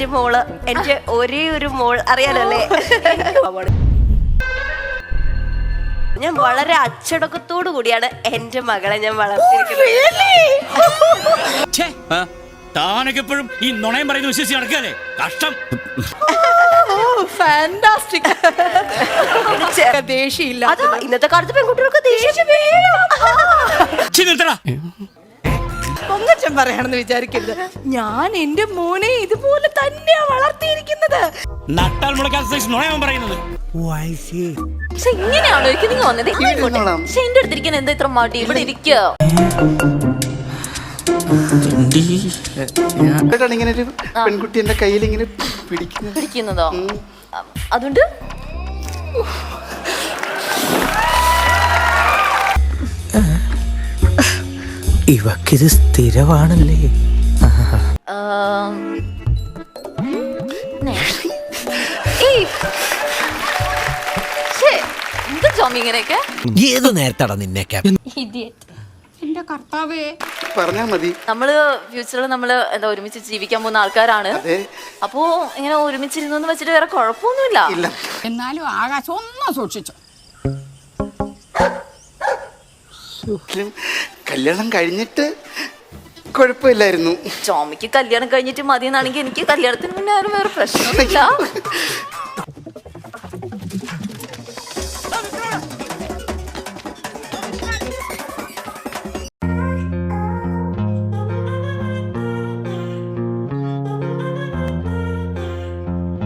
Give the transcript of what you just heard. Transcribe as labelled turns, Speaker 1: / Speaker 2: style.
Speaker 1: എന്റെ മോൾ. എന്റെ ഒരേ ഒരു മോൾ അറിയാലോ അല്ലേ? ഞാൻ വളരെ അച്ചടക്കത്തോടു കൂടിയാണ് എന്റെ മകളെ ഞാൻ വളർത്തിയിരിക്കുന്നത്.
Speaker 2: ഛേ, താനൊക്കെ എപ്പോഴും ഈ നുണയം പറയുന്ന വിശ്വസിച്ച് നടക്കല്ലേ കഷ്ടം.
Speaker 3: ഫാന്റാസ്റ്റിക് ദേഷ്യമില്ല.
Speaker 1: അതാ ഇന്നത്തെ കാലത്ത് പെൺകുട്ടികൾക്ക് ദേഷ്യം
Speaker 3: പൊങ്ങച്ചൻ പറയാണെന്ന് വിചാരിക്കരുത്. ഞാൻ എന്റെ മോനെ ഇതുപോലെ തന്നെയാ വളർത്തിയിരിക്കുന്നത്.
Speaker 2: നട്ടാൽ മുളക്കാത്ത സൈസ് നുണയം പറയുന്നത്.
Speaker 4: പക്ഷെ ഇങ്ങനെയാണോ എനിക്ക് നീ വന്നത്. പക്ഷെ എന്റെ അടുത്തിരിക്കുന്ന എന്താ ഇത്ര മടി? ഇവിടെ ഇരിക്കുക
Speaker 5: കേട്ടാണ് ഇങ്ങനെ ഒരു പെൺകുട്ടി എന്റെ കയ്യിൽ ഇങ്ങനെ പിടിക്കുന്നത്.
Speaker 4: പിടിക്കുന്നതോ? അതുകൊണ്ട്?
Speaker 6: ഇവക്കിത് സ്ഥിരമാണല്ലേ
Speaker 4: ജോമി ഇങ്ങനെയൊക്കെ?
Speaker 6: ഏത് നേരത്തടാ നിന്നെയൊക്കെ?
Speaker 4: Idiot.
Speaker 5: പറഞ്ഞാ മതി.
Speaker 4: നമ്മൾ ഫ്യൂച്ചറിൽ നമ്മൾ എന്താ ഒരുമിച്ച് ജീവിക്കാൻ പോകുന്ന ആൾക്കാരാണ്.
Speaker 5: അതെ.
Speaker 4: അപ്പോ ഇങ്ങനെ ഒരുമിച്ചിരുന്നു വെച്ചിട്ട് വേറെ കുഴപ്പമൊന്നുമില്ല.
Speaker 5: ഇല്ല.
Speaker 7: എന്നാലും ആകാശം ഒന്നും സൂക്ഷിച്ചു.
Speaker 5: എങ്കിലും കല്യാണം കഴിഞ്ഞിട്ട് കുഴപ്പമില്ലായിരുന്നു.
Speaker 4: ജോമിക്ക് കല്യാണം കഴിഞ്ഞിട്ട് മതി എന്നാണെങ്കിൽ എനിക്ക് കല്യാണത്തിന് മുന്നേ ആരും വേറെ പ്രശ്നമൊന്നുമില്ല.